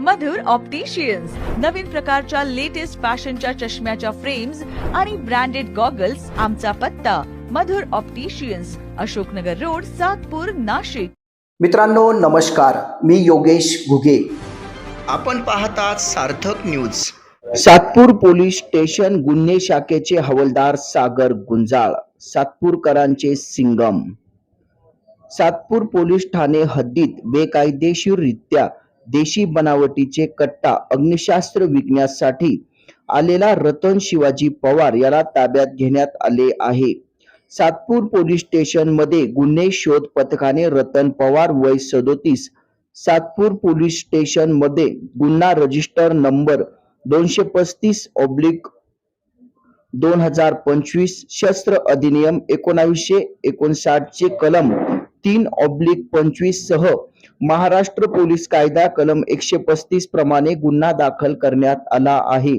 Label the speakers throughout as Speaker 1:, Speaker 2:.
Speaker 1: मधुर opticians नवीन प्रकारच्या latest फॅशनच्या चष्म्याच्या फ्रेम्स आणि ब्रँडेड गॉगल्स आमचा पत्ता. Madhur opticians Ashoknagar road Satpur Nashik.
Speaker 2: मित्रांनो नमस्कार. मी योगेश घुगे.
Speaker 3: आपण पाहतात Sarthak news
Speaker 2: Satpur police station गुन्हे शाखेचे हवालदार सागर गुंजाळ सातपूरकरांचे सिंगम. सातपूर पोलीस ठाणे हद्दीत बेकायदेशीररित्या देशी बनावटीचे कट्टा अग्निशास्त्र विकण्यासाठी आलेला रतन शिवाजी पवार याला ताब्यात घेण्यात आले आहे. सातपूर पोलीस स्टेशनमध्ये गुन्हे शोध पथकाने रतन पवार वय सदोतीस सातपूर पोलीस स्टेशनमध्ये गुन्हा रजिस्टर नंबर दोनशे पस्तीस ऑब्लिक दोन हजार पंचवीस शस्त्र अधिनियम एकोणावीसशे एकोणसाठ चे कलम तीन ऑब्लिक पंचवीस सह महाराष्ट्र पोलीस कायदा कलम एकशे पस्तीस प्रमाणे गुन्हा दाखल करण्यात आला आहे.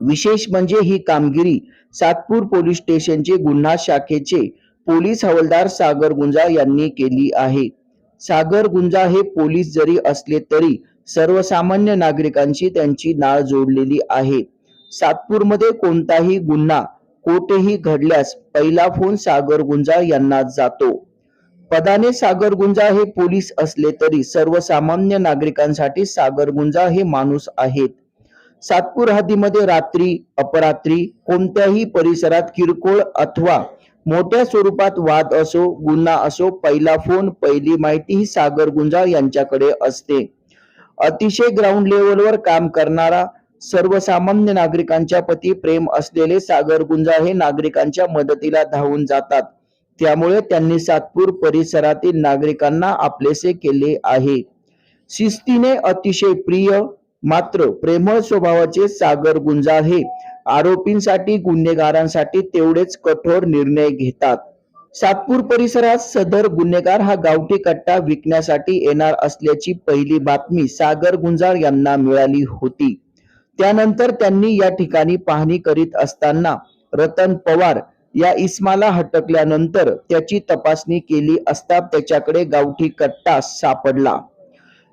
Speaker 2: विशेष म्हणजे ही कामगिरी सातपूर पोलीस स्टेशनचे गुन्हा शाखेचे पोलीस हवालदार सागर गुंजा यांनी केली आहे. सागर गुंजा हे पोलीस जरी असले तरी सर्वसामान्य नागरिकांशी त्यांची नाळ जोडलेली आहे. सातपूरमध्ये कोणताही गुन्हा कोठेही घडल्यास पहिला फोन सागर गुंजा यांना जातो. पदाने सागर गुंजा हे पोलीस असले तरी सर्वसामान्य नागरिकांसाठी सागर गुंजा हे माणूस आहेत. सातपूर हद्दीमध्ये रात्री अपरात्री कोणत्याही परिसरात किरकोळ अथवा मोठ्या स्वरूपात वाद असो गुन्हा असो पहिला फोन पहिली माहिती ही सागर गुंजा यांच्याकडे असते. अतिशय ग्राउंड लेवलवर काम करणारा सर्वसामान्य नागरिकांच्या प्रती प्रेम असलेले सागर गुंजा हे नागरिकांच्या मदतीला धावून जातात. त्यामुळे त्यांनी सातपूर परिसरातील नागरिकांना आपलेसे केले आहे. शिस्तीने अतिशय प्रिय मात्र प्रेमळ स्वभावाचे सागर गुंजा हे आरोपींसाठी गुन्हेगारांसाठी तेवढेच कठोर निर्णय घेतात. सातपूर परिसरात सदर गुन्हेगार हा गावठी कट्टा विकण्यासाठी येणार असल्याची पहिली बातमी सागर गुंजाळ यांना मिळाली होती. त्यानंतर त्यांनी या ठिकाणी पाहणी करीत असताना रतन पवार या इस्माला हटकल्यानंतर त्याची तपासणी केली असता त्याच्याकडे गावठी कट्टा सापडला.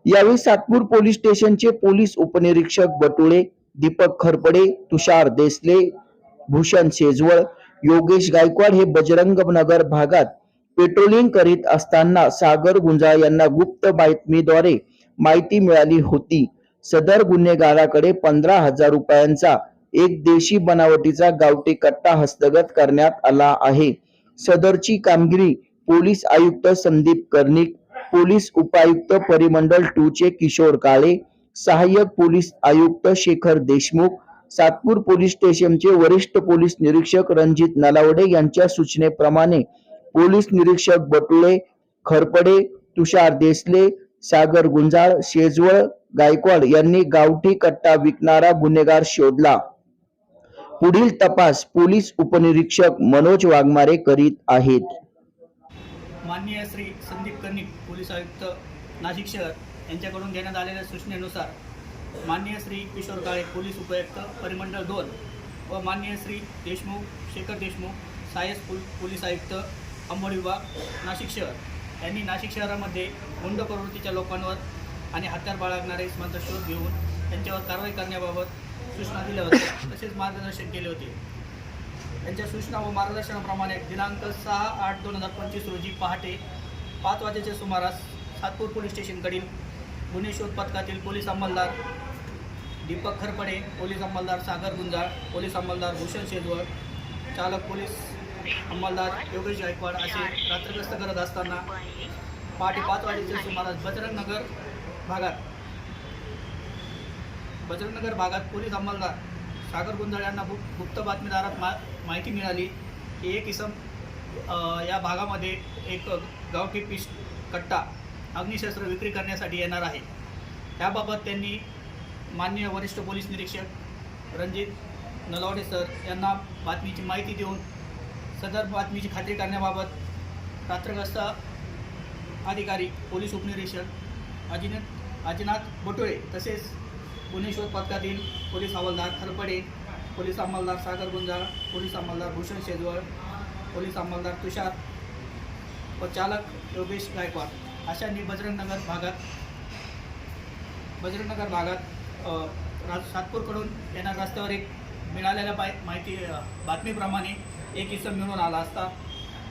Speaker 2: यावेळी सातपूर पोलीस स्टेशनचे पोलीस उपनिरीक्षक बटुळे दीपक खरपडे तुषार देसले भूषण शेजवळ योगेश गायकवाड हे बजरंग नगर भागात पेट्रोलिंग करीत असताना सागर गुंजाळ यांना गुप्त बातमीद्वारे माहिती मिळाली होती. सदर गुन्हेगाराकडे पंधरा हजार रुपयांचा एक देशी बनावटीचा गावठी कट्टा हस्तगत करण्यात आला आहे. सदरची कामगिरी पोलीस आयुक्त संदीप कर्णिक पोलीस उपायुक्त परिमंडल टू चे किशोर काळे सहाय्यक पोलीस आयुक्त शेखर देशमुख सातपूर पोलीस स्टेशनचे वरिष्ठ पोलीस निरीक्षक रणजित नलावडे यांच्या सूचनेप्रमाणे पोलीस निरीक्षक बटुळे खरपडे तुषार देसले सागर गुंजाळ शेजवळ गायकवाड यांनी गावठी कट्टा विकणारा गुन्हेगार शोधला. पुढील तपास पोलीस उपनिरीक्षक मनोज वाघमारे करीत आहेत.
Speaker 4: माननीय श्री संदीप कर्णिक पोलीस आयुक्त नाशिक शहर यांच्याकडून देण्यात आलेल्या सूचनेनुसार माननीय श्री किशोर काळे पोलीस उपायुक्त परिमंडळ दोन व माननीय श्री देशमुख शेखर देशमुख सायस पोल पोलीस आयुक्त अंबड विभाग नाशिक शहर. यांनी नाशिक शहरामध्ये गुंड प्रवृत्तीच्या लोकांवर आणि हत्यार बाळगणारे इसमांचा शोध घेऊन त्यांच्यावर कारवाई करण्याबाबत सूचना दिल्या होत्या. तसेच मार्गदर्शन केले होते. त्यांच्या सूचना व मार्गदर्शनाप्रमाणे दिनांक सहा आठ दोन हजार पंचवीस रोजी पहाटे पाच वाजेच्या सुमारास सातपूर पोलीस स्टेशनकडील गुन्हे शोध पथकातील पोलीस अंमलदार दीपक खरपडे पोलीस अंमलदार सागर गुंजाळ पोलीस अंमलदार भूषण शेजवळ चालक पोलीस अंमलदार योगेश गायकवाड असे रात्रग्रस्त करत असताना पहाटे पाच वाजेच्या सुमारास बजरंग नगर भागात बजरंगनगर भागात पोलीस अंमलदार सागर गुंजाळ यांना गुप गुप्त बातमीदारात मा माहिती मिळाली की एक इसम या भागामध्ये एक गावठी पिश कट्टा अग्निशस्त्र विक्री करण्यासाठी येणार आहे. त्याबाबत त्यांनी माननीय वरिष्ठ पोलीस निरीक्षक रणजित नलवडे सर यांना बातमीची माहिती देऊन सदर बातमीची खात्री करण्याबाबत रात्रग्रस्त अधिकारी पोलीस उपनिरीक्षक अजिनाथ अजिनाथ बोटोळे तसेच गुन्हे शोध पथकातील पोलीस हवालदार खरपडे पोलीस अंमलदार सागर गुंजाळ पोलीस अंमलदार भूषण शेजवळ पोलीस अंमलदार तुषार व चालक योगेश गायकवाड. अशांनी बजरंगनगर भागात बजरंगनगर भागात रा सातपूरकडून येणाऱ्या रस्त्यावर एक मिळालेल्या पाय माहिती बातमीप्रमाणे एक इसम मिळून आला असता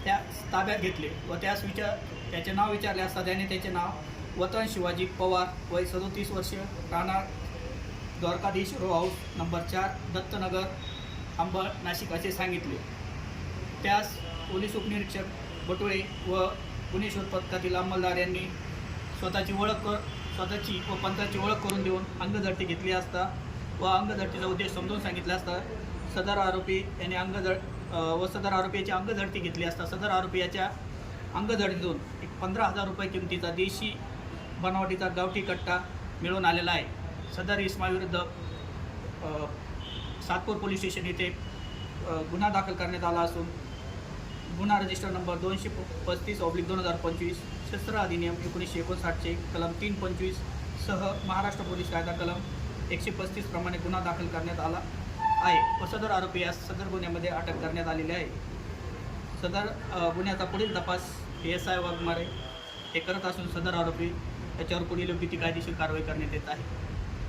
Speaker 4: त्या ताब्यात घेतले व त्यास विचार त्याचे नाव विचारले असता त्याने त्याचे नाव वतन शिवाजी पवार वय सदोतीस वर्ष राहणार द्वारकाधीश रो हाऊस नंबर चार दत्तनगर अंबळ नाशिक असे सांगितले. त्यास पोलीस उपनिरीक्षक बटुळे व गुन्हे शोध पथकातील अंमलदार यांनी स्वतःची ओळख कर स्वतःची व पंथाची ओळख करून देऊन अंगझडती घेतली असता व अंगझडतीचा उद्देश समजून सांगितला असता सदर आरोपी यांनी अंगझड व सदर आरोपीची याची अंगझडती घेतली असता सदर आरोपी याच्या अंगझडतीतून एक पंधरा हजार रुपये किमतीचा देशी बनावटीचा गावठी कट्टा मिळून आलेला आहे. सदर इस्माविरुद्ध सातपूर पोलीस स्टेशन येथे गुन्हा दाखल करण्यात आला असून गुन्हा रजिस्टर नंबर दोनशे पस्तीस ऑब्लिक दोन हजार पंचवीस शस्त्र अधिनियम एकोणीसशे एकोणसाठचे कलम तीन पंचवीस सह महाराष्ट्र पोलीस कायदा कलम एकशे पस्तीस प्रमाणे गुन्हा दाखल करण्यात आला आहे. व सदर आरोपी यास सदर गुन्ह्यामध्ये अटक करण्यात आलेली आहे. सदर गुन्ह्याचा पुढील तपास पी एस आय वाघमारे हे करत असून सदर आरोपी याच्यावर पुढील योग्य ती कायदेशीर कारवाई करण्यात येत आहे.